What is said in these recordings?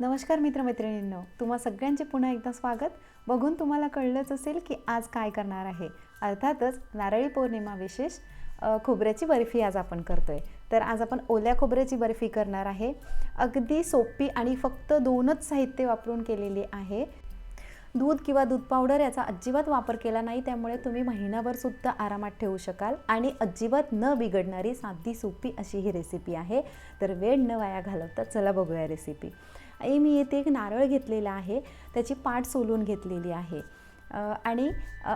नमस्कार मित्रमैत्रिणींनो तुम्हा सगळ्यांचे पुन्हा एकदा स्वागत. बघून तुम्हाला कळलंच असेल की आज काय करणार आहे. अर्थातच नारळी पौर्णिमा विशेष खोबऱ्याची बर्फी आज आपण करतोय. तर आज आपण ओल्या खोबऱ्याची बर्फी करणार आहे. अगदी सोपी आणि फक्त दोनच साहित्य वापरून केलेली आहे. दूध किंवा दूध पावडर याचा अजिबात वापर केला नाही त्यामुळे तुम्ही महिनाभर सुद्धा आरामात ठेवू शकाल आणि अजिबात न बिघडणारी साधी सोपी अशी ही रेसिपी आहे. तर वेळ न वाया घालवता चला बघूया रेसिपी आणि मी येथे एक नारळ घेतलेला आहे. त्याची पाठ सोलून घेतलेली आहे. आणि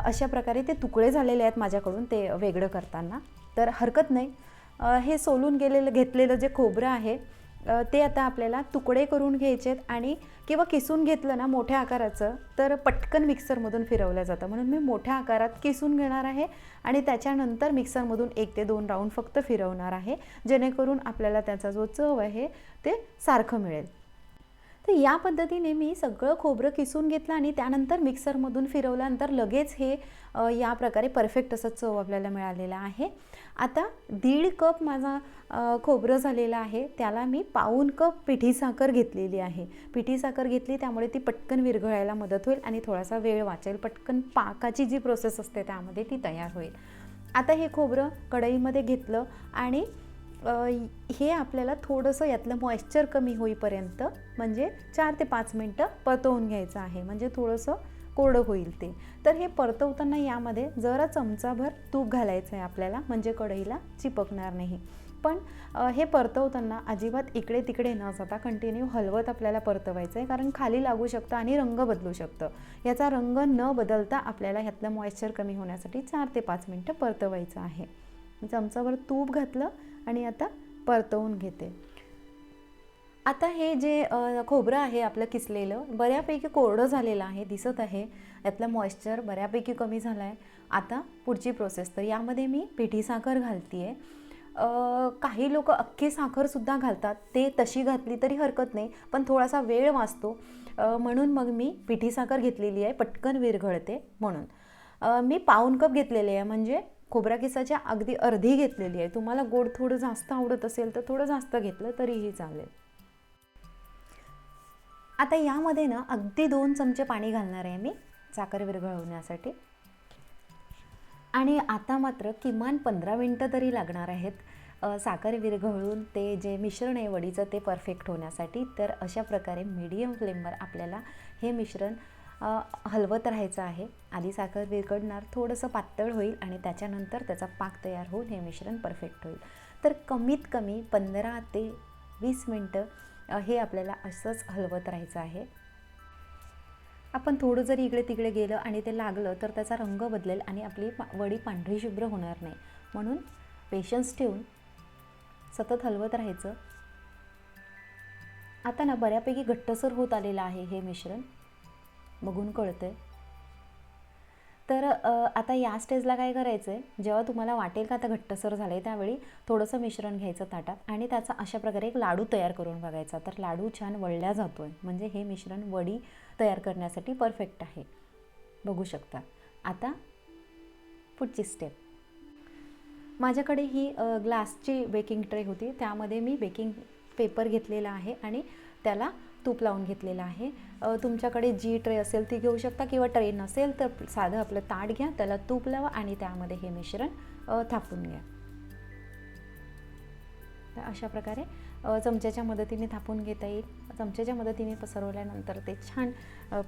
अशा प्रकारे ते तुकडे झालेले आहेत माझ्याकडून ते वेगळं करताना. तर हरकत नाही. हे सोलून गेलेलं घेतलेलं जे खोबरं आहे ते आता आपल्याला तुकडे करून घ्यायचे आहेत आणि किंवा किसून घेतलं ना मोठ्या आकाराचं तर पटकन मिक्सरमधून फिरवलं जातं. म्हणून मी मोठ्या आकारात किसून घेणार आहे आणि त्याच्यानंतर मिक्सरमधून एक ते दोन राऊंड फक्त फिरवणार आहे जेणेकरून आपल्याला त्याचा जो चव आहे ते सारखं मिळेल. तर या पद्धतीने मी सगळं खोबरं किसून घेतलं आणि त्यानंतर मिक्सरमधून फिरवल्यानंतर लगेच हे या प्रकारे परफेक्ट असं चव आपल्याला मिळालेलं आहे. आता दीड कप माझा खोबरं झालेलं आहे. त्याला मी पाऊन कप पिठी साखर घेतलेली आहे. पिठी साखर घेतली त्यामुळे ती पटकन विरघळायला मदत होईल आणि थोडासा वेळ वाचेल. पटकन पाकाची जी प्रोसेस असते त्यामध्ये ती तयार होईल. आता हे खोबरं कढईमध्ये घेतलं आणि हे आपल्याला थोडंसं यातलं मॉइश्चर कमी होईपर्यंत म्हणजे चार ते पाच मिनटं परतवून घ्यायचं आहे. म्हणजे थोडंसं कोरडं होईल ते. तर हे परतवताना यामध्ये जरा चमचाभर तूप घालायचं आहे आपल्याला. म्हणजे कढईला चिपकणार नाही. पण हे परतवताना अजिबात इकडे तिकडे न जाता कंटिन्यू हलवत आपल्याला परतवायचं आहे. कारण खाली लागू शकतं आणि रंग बदलू शकतं. याचा रंग न बदलता आपल्याला ह्यातलं मॉइश्चर कमी होण्यासाठी चार ते पाच मिनटं परतवायचं आहे. चमचाभर तूप घातलं आणि आता परतवून घेते. आता हे जे खोबरं आहे आपलं किसलेलं बऱ्यापैकी कोरडं झालेलं आहे दिसत आहे. यातलं मॉइश्चर बऱ्यापैकी कमी झालं आहे आता पुढची प्रोसेस तर यामध्ये मी पिठी साखर घालते आहे काही लोक अख्खी साखरसुद्धा घालतात. ते तशी घातली तरी हरकत नाही पण थोडासा वेळ वाचतो. म्हणून मग मी पिठी साखर घेतलेली आहे पटकन विरघळते म्हणून. मी पाऊन कप घेतलेले आहे म्हणजे खोबरा किसाच्या अगदी अर्धी घेतलेली आहे. तुम्हाला गोड थोडं जास्त आवडत असेल तर थोडं जास्त घेतलं तरीही चालेल. आता यामध्ये ना अगदी दोन चमचे पाणी घालणार आहे मी साखर विरघळवण्यासाठी आणि आता मात्र किमान पंधरा मिनटं तरी लागणार आहेत साखर विरघळून ते जे मिश्रण आहे वडीचं ते परफेक्ट होण्यासाठी. तर अशा प्रकारे मीडियम फ्लेमवर आपल्याला हे मिश्रण हलवत राहायचं आहे. आधी साखर विरघडणार थोडंसं पातळ होईल आणि त्याच्यानंतर त्याचा पाक तयार होऊन हे मिश्रण परफेक्ट होईल. तर कमीत कमी पंधरा ते वीस मिनटं हे आपल्याला असंच हलवत राहायचं आहे. आपण थोडं जरी इकडे तिकडे गेलं आणि ते लागलं तर त्याचा रंग बदलेल आणि आपली पा वडी पांढरी शुभ्र होणार नाही. म्हणून पेशन्स ठेवून सतत हलवत राहायचं. आता ना बऱ्यापैकी घट्टसर होत आलेलं आहे हे मिश्रण. बघून कळतंय. तर आता या स्टेजला काय करायचं आहे जेव्हा तुम्हाला वाटेल का आता घट्टसर झालं आहे त्यावेळी थोडंसं मिश्रण घ्यायचं ताटात आणि त्याचा अशा प्रकारे एक लाडू तयार करून बघायचा. तर लाडू छान वळल्या जातो आहे म्हणजे हे मिश्रण वडी तयार करण्यासाठी परफेक्ट आहे. बघू शकता. आता पुढची स्टेप. माझ्याकडे ही ग्लासची बेकिंग ट्रे होती. त्यामध्ये मी बेकिंग पेपर घेतलेला आहे आणि त्याला तूप लावून घेतलेलं आहे. तुमच्याकडे जी ट्रे असेल ती घेऊ शकता किंवा ट्रे नसेल तर साधं आपलं ताट घ्या त्याला तूप लावा आणि त्यामध्ये हे मिश्रण थापून घ्या. तर अशा प्रकारे चमच्याच्या मदतीने थापून घेता येईल. चमच्याच्या मदतीने पसरवल्यानंतर ते छान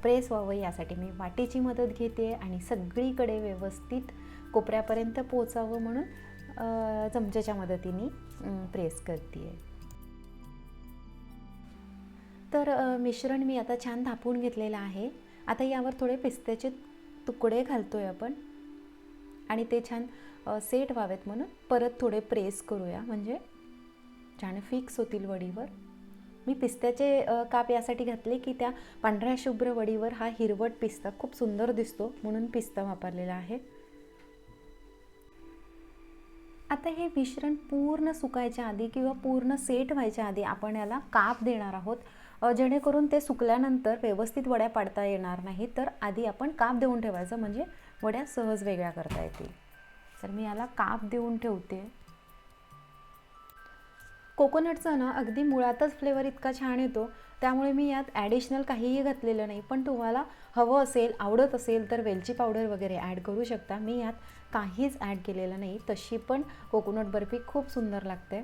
प्रेस व्हावं यासाठी मी वाटीची मदत घेते आणि सगळीकडे व्यवस्थित कोपऱ्यापर्यंत पोचावं म्हणून चमच्याच्या मदतीने प्रेस करते. आहे तर मिश्रण मी आता छान थापून घेतलेलं आहे. आता यावर थोडे पिस्त्याचे तुकडे घालतो आहे आपण. आणि ते छान सेट व्हावेत म्हणून परत थोडे प्रेस करूया. म्हणजे छान फिक्स होतील वडीवर. मी पिस्त्याचे काप यासाठी घातले की त्या पांढऱ्या शुभ्र वडीवर हा हिरवट पिस्ता खूप सुंदर दिसतो म्हणून पिस्ता वापरलेला आहे. आता हे मिश्रण पूर्ण सुकायच्या आधी किंवा पूर्ण सेट व्हायच्या आधी आपण याला काप देणार आहोत. जेणेकरून ते सुकल्यानंतर व्यवस्थित वड्या पाडता येणार नाही तर आधी आपण काप देऊन ठेवायचं म्हणजे वड्या सहज वेगळ्या करता येतील. तर मी याला काप देऊन ठेवते. कोकोनटचा ना अगदी मुळातच फ्लेवर इतका छान येतो त्यामुळे मी यात ॲडिशनल काहीही घातलेलं नाही पण तुम्हाला हवं असेल आवडत असेल तर वेलची पावडर वगैरे ॲड करू शकता. मी यात काहीच ॲड केलेलं नाही तशी पण कोकोनट बर्फी खूप सुंदर लागते.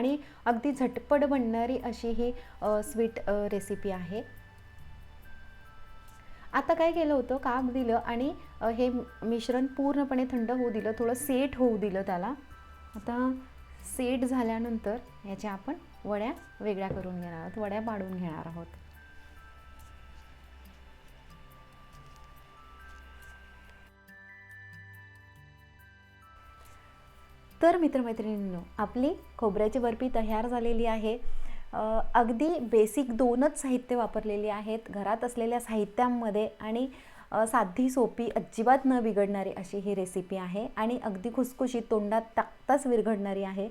आणि अगदी झटपट बनणारी अशी ही स्वीट रेसिपी आहे. आता काय केलं होतं? काप दिलं आणि हे मिश्रण पूर्णपणे थंड होऊ दिलं. थोडं सेट होऊ दिलं त्याला. आता सेट झाल्यानंतर याच्या आपण वड्या वेगळ्या करून घेणार आहोत. वड्या पाडून घेणार आहोत. तर मित्रमैत्रिणींनो आपली खोबऱ्याची बर्फी तयार झालेली आहे. अगदी बेसिक दोनच साहित्य वापरलेली आहेत. घरात असलेल्या साहित्यांमध्ये आणि साधी सोपी अजिबात न बिघडणारी अशी ही रेसिपी आहे आणि अगदी खुसखुशीत तोंडात टाकताच विरघडणारी आहे.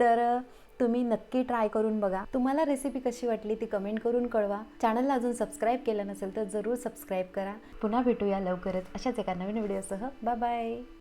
तर तुम्ही नक्की ट्राय करून बघा. तुम्हाला रेसिपी कशी वाटली ती कमेंट करून कळवा. चॅनलला अजून सबस्क्राईब केलं नसेल तर जरूर सबस्क्राईब करा. पुन्हा भेटूया लवकरच अशाच एका नवीन व्हिडिओसह बाय बाय